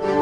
Música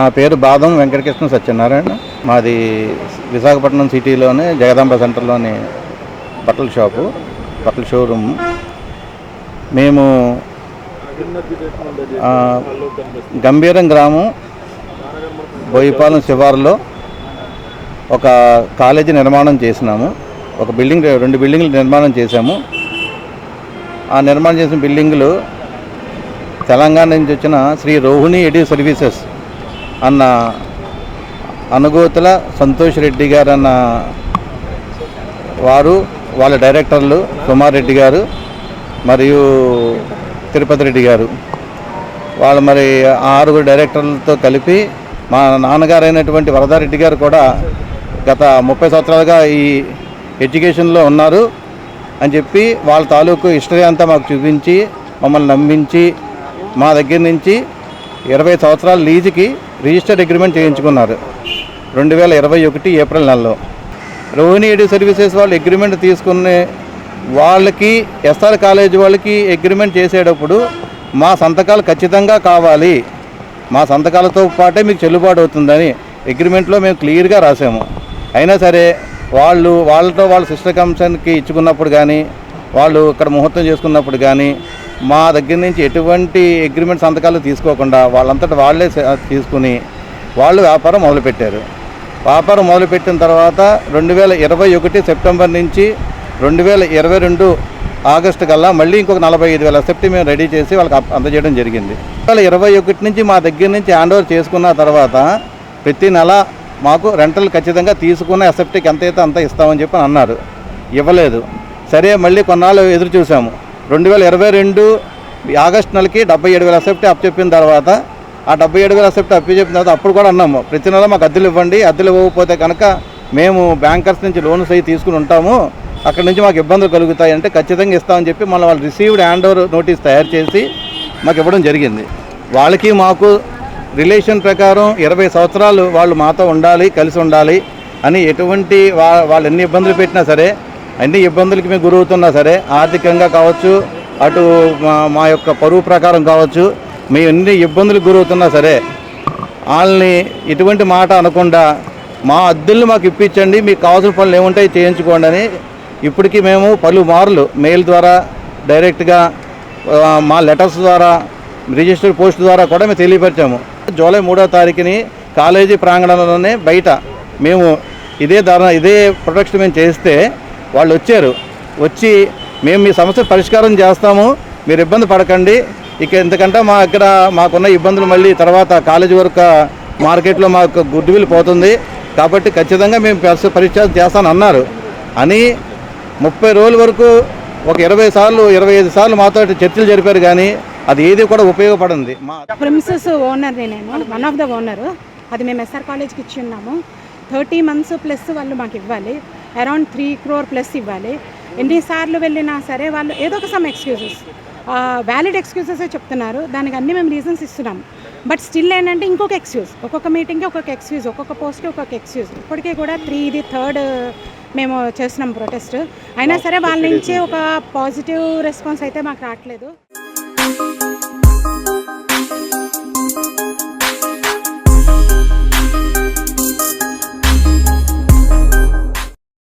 నా పేరు బాదం వెంకటకృష్ణ సత్యనారాయణ. మాది విశాఖపట్నం సిటీలోనే జగదాంబ సెంటర్లోని బట్టల షాపు బట్టల షోరూమ్. మేము గంభీరం గ్రామం బోయిపాలెం శివారులో ఒక కాలేజీ నిర్మాణం చేసినాము. ఒక బిల్డింగ్ రెండు బిల్డింగ్లు నిర్మాణం చేశాము. ఆ నిర్మాణం చేసిన బిల్డింగులు తెలంగాణ నుంచి వచ్చిన శ్రీ రోహిణి ఎడి సర్వీసెస్ అన్న అనుగోతుల సంతోష్ రెడ్డి గారు అన్న వారు వాళ్ళ డైరెక్టర్లు సుమారెడ్డి గారు మరియు తిరుపతి రెడ్డి గారు. వాళ్ళు మరి ఆరుగురు డైరెక్టర్లతో కలిపి మా నాన్నగారైనటువంటి వరదారెడ్డి గారు కూడా గత ముప్పై సంవత్సరాలుగా ఈ ఎడ్యుకేషన్లో ఉన్నారు అని చెప్పి వాళ్ళ తాలూకు హిస్టరీ అంతా మాకు చూపించి మమ్మల్ని నమ్మించి మా దగ్గర నుంచి ఇరవై సంవత్సరాల లీజుకి రిజిస్టర్డ్ అగ్రిమెంట్ చేయించుకున్నారు. రెండు వేల ఇరవై ఒకటి ఏప్రిల్ నెలలో. రోహిణి ఎడి సర్వీసెస్ వాళ్ళు అగ్రిమెంట్ తీసుకునే వాళ్ళకి ఎస్ఆర్ కాలేజ్ వాళ్ళకి అగ్రిమెంట్ చేసేటప్పుడు మా సంతకాలు ఖచ్చితంగా కావాలి. మా సంతకాలతో పాటే మీకు చెల్లుబాటు అవుతుందని అగ్రిమెంట్లో మేము క్లియర్గా రాసాము అయినా సరే వాళ్ళు వాళ్ళతో వాళ్ళ సిస్టర్ కమిషన్కి ఇచ్చుకున్నప్పుడు కానీ వాళ్ళు ఇక్కడ ముహూర్తం చేసుకున్నప్పుడు కానీ మా దగ్గర నుంచి ఎటువంటి అగ్రిమెంట్ సంతకాలు తీసుకోకుండా వాళ్ళంతటా వాళ్ళే తీసుకుని వాళ్ళు వ్యాపారం మొదలుపెట్టారు. వ్యాపారం మొదలుపెట్టిన తర్వాత రెండు వేల ఇరవై ఒకటి సెప్టెంబర్ నుంచి రెండు వేల ఇరవై రెండు ఆగస్టు కల్లా మళ్ళీ ఇంకొక నలభై ఐదు వేల సెప్టి మేము రెడీ చేసి వాళ్ళకి అప్- అందజేయడం జరిగింది. రెండు వేల ఇరవై ఒకటి నుంచి మా దగ్గర నుంచి హ్యాండ్ ఓవర్ చేసుకున్న తర్వాత ప్రతి నెల మాకు రెంటలు ఖచ్చితంగా తీసుకున్న ఎసెప్టీకి ఎంత అయితే అంత ఇస్తామని చెప్పి అన్నారు. ఇవ్వలేదు. సరే మళ్ళీ కొన్నాళ్ళు ఎదురు చూసాము రెండు వేల ఇరవై రెండు ఆగస్ట్ నెలకి డెబ్బై ఏడు వేల అసెప్ట్ అప్పచెప్పిన తర్వాత ఆ డెబ్బై ఏడు వేల అసెప్ట్ అప్పచెప్పిన తర్వాత అప్పుడు కూడా అన్నాము ప్రతి నెల మాకు అద్దెలు ఇవ్వండి అద్దెలు ఇవ్వకపోతే కనుక మేము బ్యాంకర్స్ నుంచి లోన్స్ అవి తీసుకుని ఉంటాము అక్కడ నుంచి మాకు ఇబ్బందులు కలుగుతాయి అంటే ఖచ్చితంగా ఇస్తామని చెప్పి మళ్ళీ వాళ్ళు రిసీవ్డ్ హ్యాండ్ ఓవర్ నోటీస్ తయారు చేసి మాకు ఇవ్వడం జరిగింది. వాళ్ళకి మాకు రిలేషన్ ప్రకారం ఇరవై సంవత్సరాలు వాళ్ళు మాతో ఉండాలి కలిసి ఉండాలి అని ఎటువంటి వా వాళ్ళు ఎన్ని ఇబ్బందులు పెట్టినా సరే అన్ని ఇబ్బందులకి మేము గురవుతున్నా సరే ఆర్థికంగా కావచ్చు అటు మా యొక్క పరువు ప్రకారం కావచ్చు మేము ఎన్ని ఇబ్బందులకు గురవుతున్నా సరే వాళ్ళని ఎటువంటి మాట అనకుండా మా అద్దెలను మాకు ఇప్పించండి మీకు కావాల్సిన పనులు ఏముంటాయి చేయించుకోండి అని ఇప్పటికీ మేము పలు మార్లు మెయిల్ ద్వారా డైరెక్ట్గా మా లెటర్స్ ద్వారా రిజిస్టర్డ్ పోస్ట్ ద్వారా కూడా మేము తెలియపరిచాము. జూలై మూడో తారీఖుని కాలేజీ ప్రాంగణంలోనే బయట మేము ఇదే ధర ఇదే ప్రొటెక్షన్ మేము చేస్తే వాళ్ళు వచ్చారు. వచ్చి మేము మీ సమస్య పరిష్కారం చేస్తాము. మీరు ఇబ్బంది పడకండి. ఇక ఎందుకంటే మా ఇక్కడ మాకున్న ఇబ్బందులు మళ్ళీ తర్వాత కాలేజీ వరకు మార్కెట్లో మాకు గుడ్ విల్ పోతుంది. కాబట్టి ఖచ్చితంగా మేము పరిస్థితి పరిష్కారం చేస్తాను అన్నారు అని ముప్పై రోజుల వరకు ఒక ఇరవై సార్లు ఇరవై ఐదు సార్లు మాతో చర్చలు జరిపారు కానీ అది ఏది కూడా ఉపయోగపడింది మా ప్రిమిసెస్ ఓనర్ని నేను వన్ ఆఫ్ ద ఓనర్ అది మేము ఎస్ఆర్ కాలేజ్కి ఇచ్చి ఉన్నాము. థర్టీ మంత్స్ ప్లస్ వాళ్ళు మాకు ఇవ్వాలి. అరౌండ్ త్రీ క్రోర్ ప్లస్ ఇవ్వాలి. ఎన్నిసార్లు వెళ్ళినా సరే వాళ్ళు ఏదో ఒక సమ్ ఎక్స్క్యూజెస్. వ్యాలిడ్ ఎక్స్క్యూజెస్ చెప్తున్నారు. దానికి అన్ని మేము రీజన్స్ ఇస్తున్నాం. బట్ స్టిల్ ఏంటంటే ఇంకొక ఎక్స్క్యూజ్. ఒక్కొక్క మీటింగ్కి ఒక్కొక్క ఎక్స్క్యూజ్. ఒక్కొక్క పోస్ట్కి ఒక్కొక్క ఎక్స్క్యూజ్. ఇప్పటికీ కూడా త్రీ ఇది థర్డ్ మేము చేస్తున్నాం ప్రొటెస్ట్. అయినా సరే వాళ్ళ నుంచి ఒక పాజిటివ్ రెస్పాన్స్ అయితే మాకు రావట్లేదు.